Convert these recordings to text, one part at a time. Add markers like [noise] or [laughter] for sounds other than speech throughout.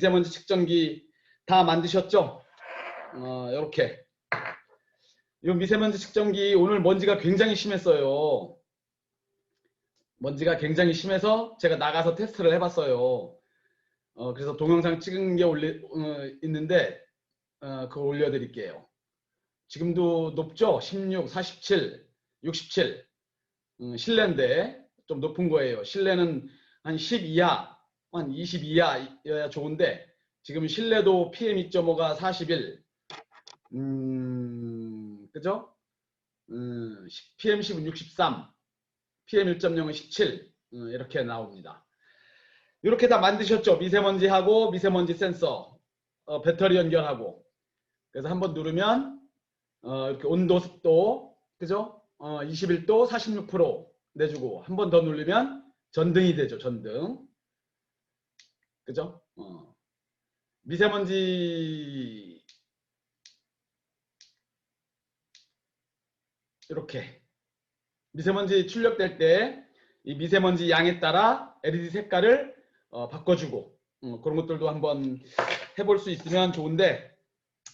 미세먼지 측정기 다 만드셨죠? 어, 이렇게. 이 미세먼지 측정기 오늘 먼지가 굉장히 심했어요. 먼지가 굉장히 심해서 제가 나가서 테스트를 해봤어요. 어, 그래서 동영상 찍은 게 올리, 어, 있는데 어, 그거 올려드릴게요. 지금도 높죠? 16, 47, 67. 음, 실내인데 좀 높은 거예요. 실내는 한 10 이하, 한 20 이하여야 좋은데 지금 실내도 PM2.5가 41, 음, 그죠? 음, PM10은 63, PM1.0은 17 음, 이렇게 나옵니다. 이렇게 다 만드셨죠? 미세먼지하고 미세먼지 센서, 어, 배터리 연결하고 그래서 한번 누르면 어, 이렇게 온도, 습도, 그죠? 어, 21도 46% 내주고 한 번 더 누르면 전등이 되죠. 전등. 그죠? 어. 미세먼지 이렇게 미세먼지 출력될 때 이 미세먼지 양에 따라 LED 색깔을 어, 바꿔주고 어, 그런 것들도 한번 해볼 수 있으면 좋은데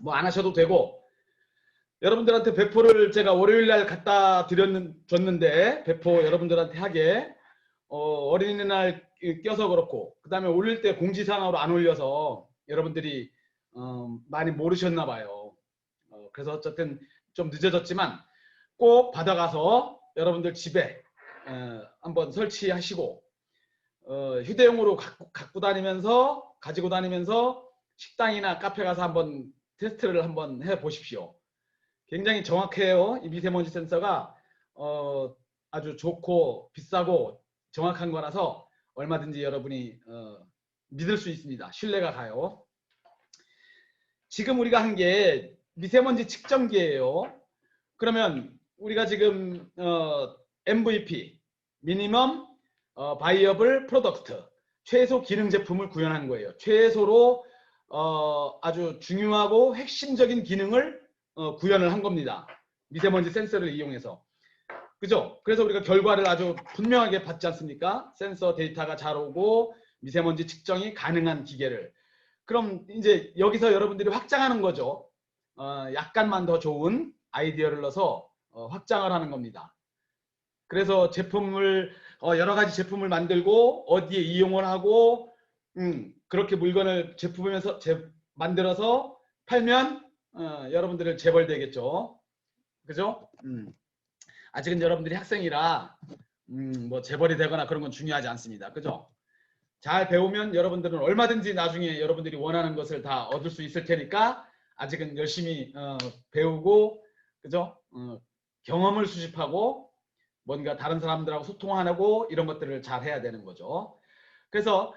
뭐 안 하셔도 되고 여러분들한테 배포를 제가 월요일 날 갖다 드렸는, 줬는데 배포 여러분들한테 하게 어, 어린이날 껴서 그렇고 그 다음에 올릴 때 공지사항으로 안 올려서 여러분들이 어, 많이 모르셨나 봐요. 어, 그래서 어쨌든 좀 늦어졌지만 꼭 받아가서 여러분들 집에 어, 한번 설치하시고 어, 휴대용으로 갖고, 갖고 다니면서 가지고 다니면서 식당이나 카페 가서 한번 테스트를 한번 해 보십시오. 굉장히 정확해요. 이 미세먼지 센서가 어, 아주 좋고 비싸고 정확한 거라서 얼마든지 여러분이 어, 믿을 수 있습니다. 신뢰가 가요. 지금 우리가 한 게 미세먼지 측정기예요. 그러면 우리가 지금 어, MVP, 미니멈 어, 바이어블 프로덕트, 최소 기능 제품을 구현한 거예요. 최소로 어, 아주 중요하고 핵심적인 기능을 어, 구현을 한 겁니다. 미세먼지 센서를 이용해서. 그죠? 그래서 우리가 결과를 아주 분명하게 받지 않습니까? 센서 데이터가 잘 오고 미세먼지 측정이 가능한 기계를. 그럼 이제 여기서 여러분들이 확장하는 거죠. 어, 약간만 더 좋은 아이디어를 넣어서 어, 확장을 하는 겁니다. 그래서 제품을 어, 여러 가지 제품을 만들고 어디에 이용을 하고 음, 그렇게 물건을 제품에서 제, 만들어서 팔면 어, 여러분들을 재벌 되겠죠. 그죠? 음. 아직은 여러분들이 학생이라 음, 뭐 재벌이 되거나 그런 건 중요하지 않습니다. 그죠? 잘 배우면 여러분들은 얼마든지 나중에 여러분들이 원하는 것을 다 얻을 수 있을 테니까 아직은 열심히 어, 배우고 그죠? 어, 경험을 수집하고 뭔가 다른 사람들하고 소통하고 이런 것들을 잘 해야 되는 거죠. 그래서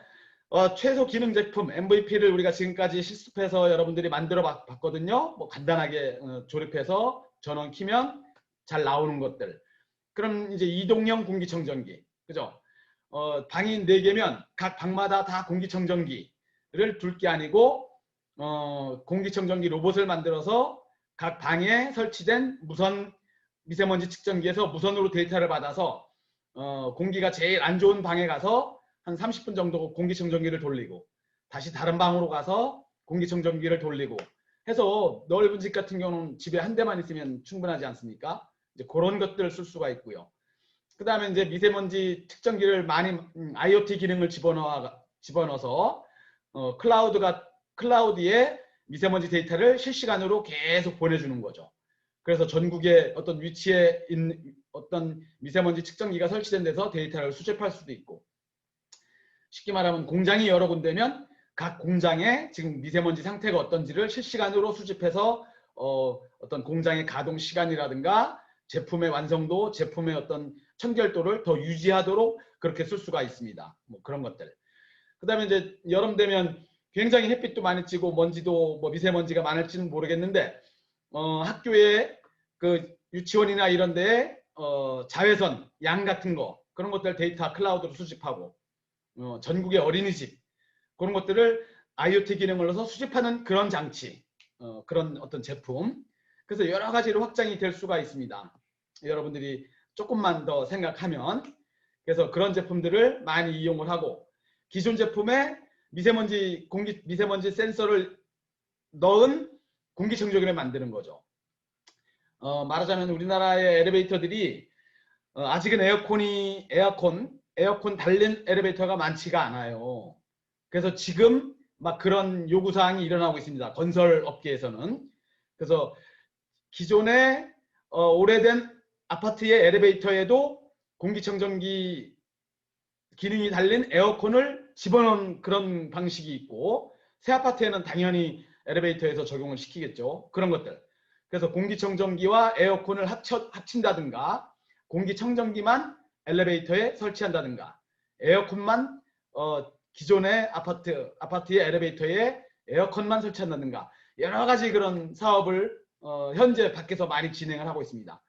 어, 최소 기능 제품 MVP를 우리가 지금까지 실습해서 여러분들이 만들어 봤, 봤거든요. 뭐 간단하게 어, 조립해서 전원 키면 잘 나오는 것들. 그럼 이제 이동형 공기청정기. 그죠? 어, 방이 4개면 각 방마다 다 공기청정기를 둘 게 아니고 어, 공기청정기 로봇을 만들어서 각 방에 설치된 무선 미세먼지 측정기에서 무선으로 데이터를 받아서 어, 공기가 제일 안 좋은 방에 가서 한 30분 정도 공기청정기를 돌리고 다시 다른 방으로 가서 공기청정기를 돌리고 해서 넓은 집 같은 경우는 집에 한 대만 있으면 충분하지 않습니까? 이제 그런 것들을 쓸 수가 있고요. 그 다음에 이제 미세먼지 측정기를 많이 음, IoT 기능을 집어넣어, 집어넣어서 어, 클라우드가 클라우드에 미세먼지 데이터를 실시간으로 계속 보내주는 거죠. 그래서 전국에 어떤 위치에 있는 어떤 미세먼지 측정기가 설치된 데서 데이터를 수집할 수도 있고 쉽게 말하면 공장이 여러 군데면 각 공장에 지금 미세먼지 상태가 어떤지를 실시간으로 수집해서 어, 어떤 공장의 가동 시간이라든가 제품의 완성도, 제품의 어떤 청결도를 더 유지하도록 그렇게 쓸 수가 있습니다. 뭐 그런 것들. 그 다음에 이제 여름 되면 굉장히 햇빛도 많이 찌고 먼지도 뭐 미세먼지가 많을지는 모르겠는데 어, 학교에 그 유치원이나 이런 데에 어, 자외선, 양 같은 거 그런 것들 데이터 클라우드로 수집하고 어, 전국의 어린이집 그런 것들을 IoT 기능을 넣어서 수집하는 그런 장치 어, 그런 어떤 제품 그래서 여러 가지로 확장이 될 수가 있습니다. 여러분들이 조금만 더 생각하면 그래서 그런 제품들을 많이 이용을 하고 기존 제품에 미세먼지 공기 미세먼지 센서를 넣은 공기청정기를 만드는 거죠. 어, 말하자면 우리나라의 엘리베이터들이 어, 아직은 에어컨이 에어컨 에어컨 달린 엘리베이터가 많지가 않아요. 그래서 지금 막 그런 요구 사항이 일어나고 있습니다. 건설 업계에서는 그래서 기존의 어, 오래된 아파트의 엘리베이터에도 공기청정기 기능이 달린 에어컨을 집어넣은 그런 방식이 있고 새 아파트에는 당연히 엘리베이터에서 적용을 시키겠죠. 그런 것들. 그래서 공기청정기와 에어컨을 합쳐, 합친다든가 공기청정기만 엘리베이터에 설치한다든가 에어컨만 어, 기존의 아파트 아파트의 엘리베이터에 에어컨만 설치한다든가 여러 가지 그런 사업을 어, 현재 밖에서 많이 진행을 하고 있습니다.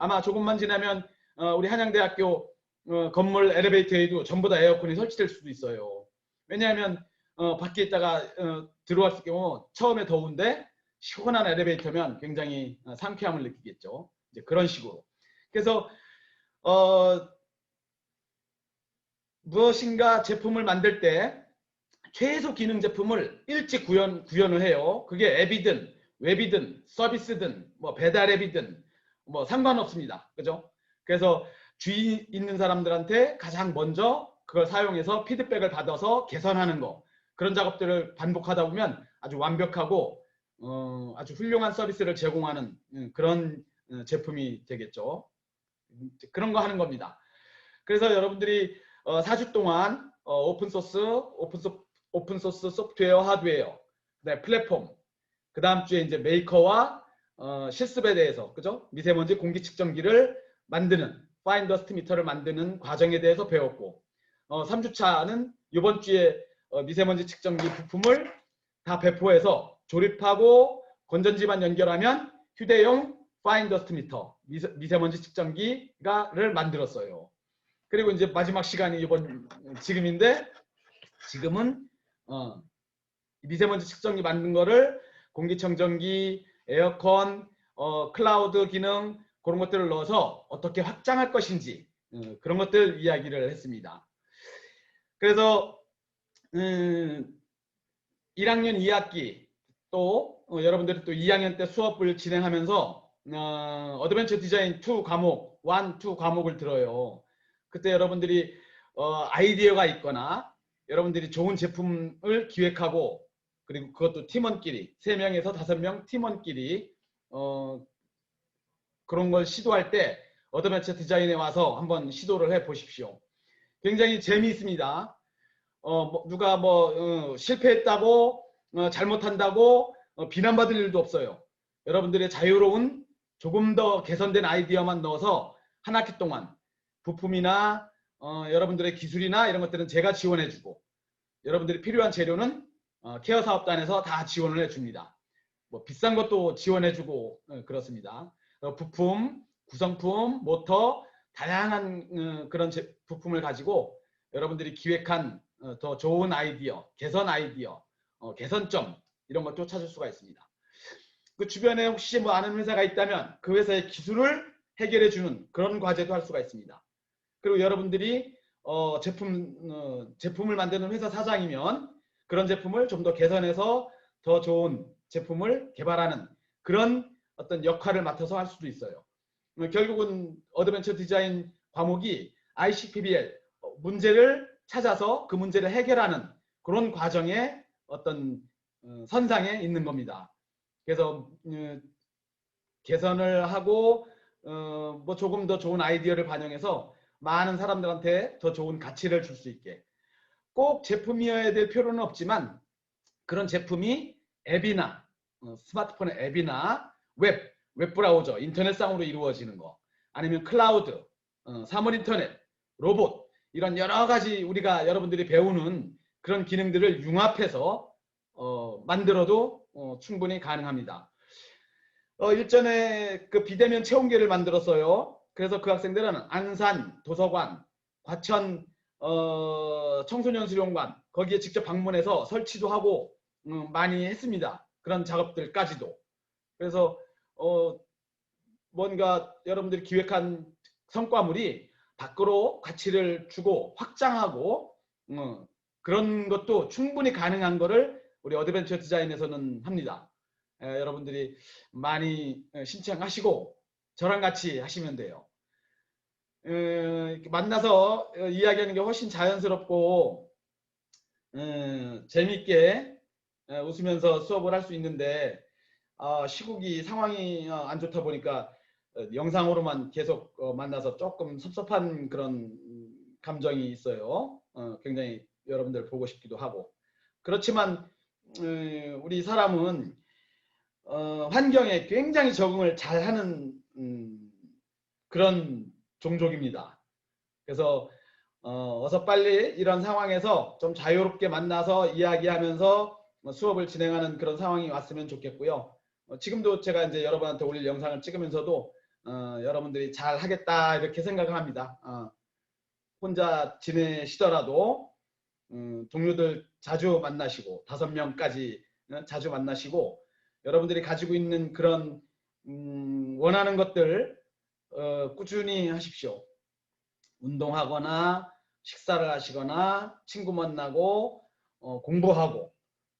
아마 조금만 지나면 어, 우리 한양대학교 어, 건물 엘리베이터에도 전부 다 에어컨이 설치될 수도 있어요. 왜냐하면 어, 밖에 있다가 어, 들어왔을 경우 처음에 더운데 시원한 엘리베이터면 굉장히 어, 상쾌함을 느끼겠죠. 이제 그런 식으로. 그래서 어, 무엇인가 제품을 만들 때 최소 기능 제품을 일찍 구현, 구현을 해요. 그게 앱이든 웹이든 서비스든 뭐 배달 앱이든 뭐 상관없습니다. 그죠? 그래서 주의 있는 사람들한테 가장 먼저 그걸 사용해서 피드백을 받아서 개선하는 거 그런 작업들을 반복하다 보면 아주 완벽하고 어, 아주 훌륭한 서비스를 제공하는 음, 그런 어, 제품이 되겠죠. 음, 그런 거 하는 겁니다. 그래서 여러분들이 어, 4주 동안 어, 오픈소스, 오픈소, 오픈소스 소프트웨어, 하드웨어, 플랫폼, 그 다음 주에 이제 메이커와 어, 실습에 대해서 그죠? 미세먼지 공기 측정기를 만드는 파인더스트 미터를 만드는 과정에 대해서 배웠고 어, 3주차는 이번 주에 어, 미세먼지 측정기 부품을 다 배포해서 조립하고 건전지만 연결하면 휴대용 파인더스트 미터 미세, 미세먼지 측정기가를 만들었어요. 그리고 이제 마지막 시간이 이번 지금인데 지금은 어, 미세먼지 측정기 만든 거를 공기청정기, 에어컨, 어, 클라우드 기능 그런 것들을 넣어서 어떻게 확장할 것인지 어, 그런 것들 이야기를 했습니다. 그래서 음, 1학년 2학기 또 어, 여러분들이 또 2학년 때 수업을 진행하면서 어, 어드벤처 디자인 2 과목, 1, 2 과목을 들어요. 그때 여러분들이 어, 아이디어가 있거나 여러분들이 좋은 제품을 기획하고 그리고 그것도 팀원끼리 3명에서 5명 팀원끼리 어, 그런 걸 시도할 때 어드벤처 디자인에 와서 한번 시도를 해 보십시오. 굉장히 재미있습니다. 어, 뭐, 누가 뭐 어, 실패했다고 어, 잘못한다고 어, 비난받을 일도 없어요. 여러분들의 자유로운 조금 더 개선된 아이디어만 넣어서 한 학기 동안 부품이나 어, 여러분들의 기술이나 이런 것들은 제가 지원해주고 여러분들이 필요한 재료는 어, 케어 사업단에서 다 지원을 해줍니다. 뭐 비싼 것도 지원해주고 어, 그렇습니다. 어, 부품, 구성품, 모터 다양한 어, 그런 제, 부품을 가지고 여러분들이 기획한 어, 더 좋은 아이디어, 개선 아이디어, 어, 개선점 이런 것도 찾을 수가 있습니다. 그 주변에 혹시 뭐 아는 회사가 있다면 그 회사의 기술을 해결해 주는 그런 과제도 할 수가 있습니다. 그리고 여러분들이 어, 제품 어, 제품을 만드는 회사 사장이면 그런 제품을 좀 더 개선해서 더 좋은 제품을 개발하는 그런 어떤 역할을 맡아서 할 수도 있어요. 어, 결국은 어드벤처 디자인 과목이 ICPBL 어, 문제를 찾아서 그 문제를 해결하는 그런 과정의 어떤 어, 선상에 있는 겁니다. 그래서 어, 개선을 하고 어, 뭐 조금 더 좋은 아이디어를 반영해서 많은 사람들한테 더 좋은 가치를 줄 수 있게 꼭 제품이어야 될 필요는 없지만 그런 제품이 앱이나 어, 스마트폰의 앱이나 웹, 웹브라우저, 인터넷상으로 이루어지는 거 아니면 클라우드, 어, 사물 인터넷, 로봇 이런 여러 가지 우리가 여러분들이 배우는 그런 기능들을 융합해서 어, 만들어도 어, 충분히 가능합니다. 어, 일전에 그 비대면 체험계를 만들었어요. 그래서 그 학생들은 안산 도서관, 과천 어, 청소년 수련관 거기에 직접 방문해서 설치도 하고 음, 많이 했습니다. 그런 작업들까지도. 그래서 어, 뭔가 여러분들이 기획한 성과물이 밖으로 가치를 주고 확장하고 어, 그런 것도 충분히 가능한 거를 우리 어드벤처 디자인에서는 합니다. 에, 여러분들이 많이 에, 신청하시고 저랑 같이 하시면 돼요. 만나서 어, 이야기하는 게 훨씬 자연스럽고 에, 재밌게 에, 웃으면서 수업을 할 수 있는데 아, 시국이 상황이 어, 안 좋다 보니까 어, 영상으로만 계속 어, 만나서 조금 섭섭한 그런 음, 감정이 있어요. 어, 굉장히 여러분들 보고 싶기도 하고 그렇지만 음, 우리 사람은 어, 환경에 굉장히 적응을 잘하는 음, 그런 종족입니다. 그래서 어, 어서 빨리 이런 상황에서 좀 자유롭게 만나서 이야기하면서 뭐 수업을 진행하는 그런 상황이 왔으면 좋겠고요. 어, 지금도 제가 이제 여러분한테 올릴 영상을 찍으면서도 어, 여러분들이 잘 하겠다 이렇게 생각을 합니다. 어, 혼자 지내시더라도 음, 동료들 자주 만나시고 다섯 명까지 어, 자주 만나시고 여러분들이 가지고 있는 그런 음, 원하는 것들 어, 꾸준히 하십시오. 운동하거나 식사를 하시거나 친구 만나고 어, 공부하고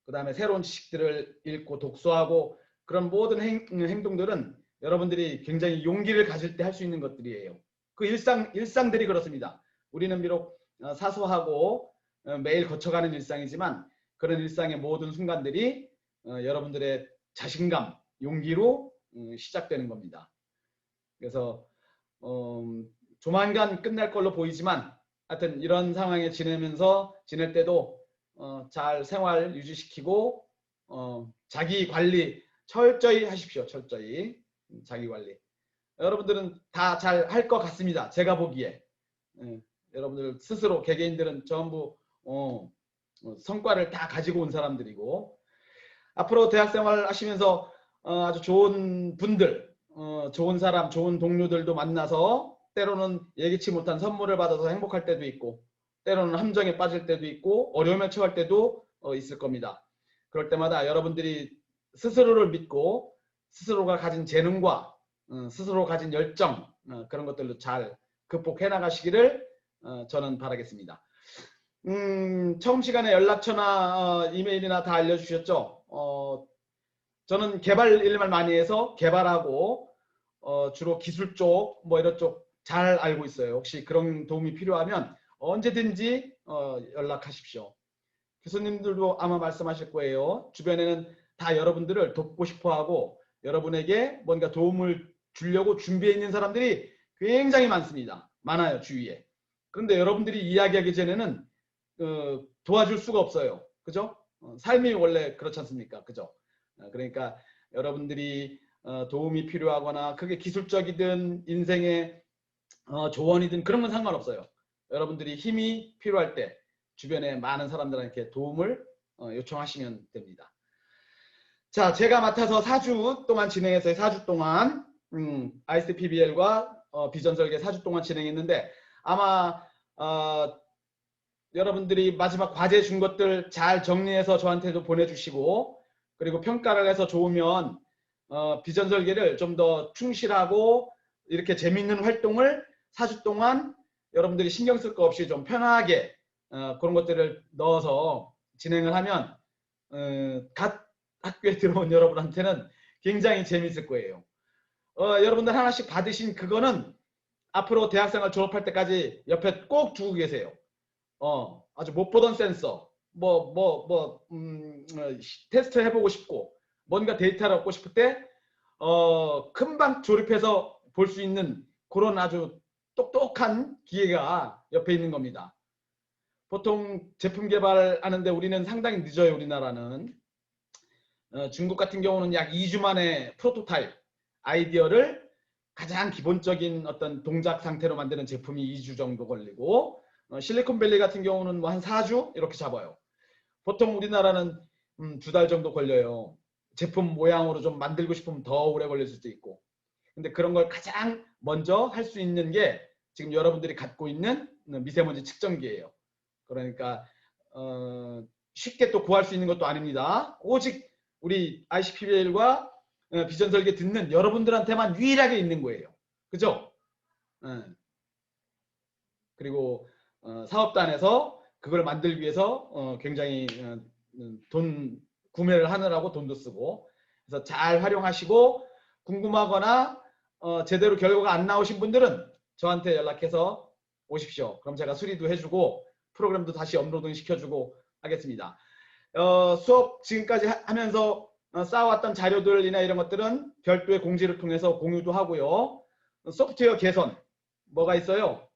그 다음에 새로운 지식들을 읽고 독서하고 그런 모든 행, 행동들은 여러분들이 굉장히 용기를 가질 때 할 수 있는 것들이에요. 그 일상 일상들이 그렇습니다. 우리는 비록 어, 사소하고 어, 매일 거쳐가는 일상이지만 그런 일상의 모든 순간들이 어, 여러분들의 자신감, 용기로 음, 시작되는 겁니다. 그래서 음, 조만간 끝날 걸로 보이지만 하여튼 이런 상황에 지내면서 지낼 때도 어, 잘 생활 유지시키고 어, 자기 관리 철저히 하십시오. 철저히 음, 자기 관리. 여러분들은 다 잘 할 것 같습니다. 제가 보기에 예, 여러분들 스스로 개개인들은 전부 어, 어, 성과를 다 가지고 온 사람들이고 앞으로 대학생활 하시면서 어, 아주 좋은 분들, 어, 좋은 사람, 좋은 동료들도 만나서 때로는 예기치 못한 선물을 받아서 행복할 때도 있고 때로는 함정에 빠질 때도 있고 어려움에 처할 때도 어, 있을 겁니다. 그럴 때마다 여러분들이 스스로를 믿고 스스로가 가진 재능과 어, 스스로 가진 열정 어, 그런 것들로 잘 극복해 나가시기를 어, 저는 바라겠습니다. 음, 처음 시간에 연락처나 어, 이메일이나 다 알려주셨죠? 어, 저는 개발 일만 많이 해서 개발하고 어, 주로 기술 쪽, 뭐 이런 쪽 잘 알고 있어요. 혹시 그런 도움이 필요하면 언제든지 어, 연락하십시오. 교수님들도 아마 말씀하실 거예요. 주변에는 다 여러분들을 돕고 싶어 하고 여러분에게 뭔가 도움을 주려고 준비해 있는 사람들이 굉장히 많습니다. 많아요 주위에. 그런데 여러분들이 이야기하기 전에는 어, 도와줄 수가 없어요. 그죠? 어, 삶이 원래 그렇지 않습니까? 그죠? 어, 그러니까 여러분들이 어, 도움이 필요하거나 그게 기술적이든 인생의 어, 조언이든 그런 건 상관없어요. 여러분들이 힘이 필요할 때 주변에 많은 사람들한테 도움을 어, 요청하시면 됩니다. 자, 제가 맡아서 4주 동안 진행했어요. 4주 동안 음, ICPBL과 어, 비전 설계 4주 동안 진행했는데 아마 어, 여러분들이 마지막 과제 준 것들 잘 정리해서 저한테도 보내주시고 그리고 평가를 해서 좋으면 어, 비전 설계를 좀 더 충실하고 이렇게 재밌는 활동을 4주 동안 여러분들이 신경 쓸 거 없이 좀 편하게 어, 그런 것들을 넣어서 진행을 하면 어, 갓 학교에 [laughs] 들어온 여러분한테는 굉장히 재밌을 거예요. 어, 여러분들 하나씩 받으신 그거는 앞으로 대학생활 졸업할 때까지 옆에 꼭 두고 계세요. 어, 아주 못 보던 센서, 뭐, 뭐, 뭐, 음, 어, 테스트 해보고 싶고, 뭔가 데이터를 얻고 싶을 때, 어, 금방 조립해서 볼 수 있는 그런 아주 똑똑한 기회가 옆에 있는 겁니다. 보통 제품 개발하는데 우리는 상당히 늦어요, 우리나라는. 어, 중국 같은 경우는 약 2주 만에 프로토타입, 아이디어를 가장 기본적인 어떤 동작 상태로 만드는 제품이 2주 정도 걸리고 어, 실리콘밸리 같은 경우는 뭐 한 4주 이렇게 잡아요. 보통 우리나라는 음, 두 달 정도 걸려요. 제품 모양으로 좀 만들고 싶으면 더 오래 걸릴 수도 있고. 근데 그런 걸 가장 먼저 할 수 있는 게 지금 여러분들이 갖고 있는 미세먼지 측정기예요. 그러니까 어, 쉽게 또 구할 수 있는 것도 아닙니다. 오직 우리 ICPBL과 어, 비전 설계 듣는 여러분들한테만 유일하게 있는 거예요. 그죠? 어. 그리고 어, 사업단에서 그걸 만들기 위해서 어, 굉장히 어, 음, 돈 구매를 하느라고 돈도 쓰고 그래서 잘 활용하시고 궁금하거나 어, 제대로 결과가 안 나오신 분들은 저한테 연락해서 오십시오. 그럼 제가 수리도 해주고 프로그램도 다시 업로드 시켜주고 하겠습니다. 어, 수업 지금까지 하- 하면서 어, 쌓아왔던 자료들이나 이런 것들은 별도의 공지를 통해서 공유도 하고요. 어, 소프트웨어 개선 뭐가 있어요?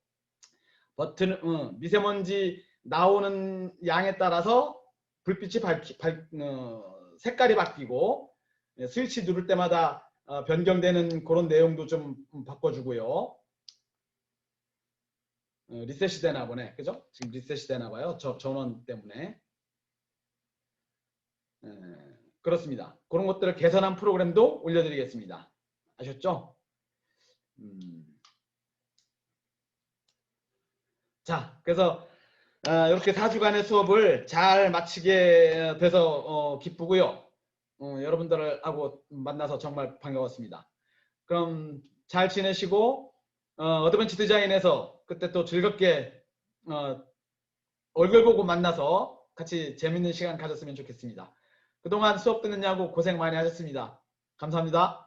버튼 어, 미세먼지 나오는 양에 따라서 불빛이 밝히, 밝, 어, 색깔이 바뀌고 예, 스위치 누를 때마다 어, 변경되는 그런 내용도 좀 음, 바꿔주고요. 어, 리셋이 되나 보네. 그죠? 지금 리셋이 되나 봐요. 저, 전원 때문에. 예, 그렇습니다. 그런 것들을 개선한 프로그램도 올려드리겠습니다. 아셨죠? 음. 자, 그래서 어, 이렇게 4주간의 수업을 잘 마치게 돼서 어, 기쁘고요. 어, 여러분들을 하고 만나서 정말 반가웠습니다. 그럼 잘 지내시고 어, 어드벤처 디자인에서 그때 또 즐겁게 어, 얼굴 보고 만나서 같이 재밌는 시간 가졌으면 좋겠습니다. 그동안 수업 듣느냐고 고생 많이 하셨습니다. 감사합니다.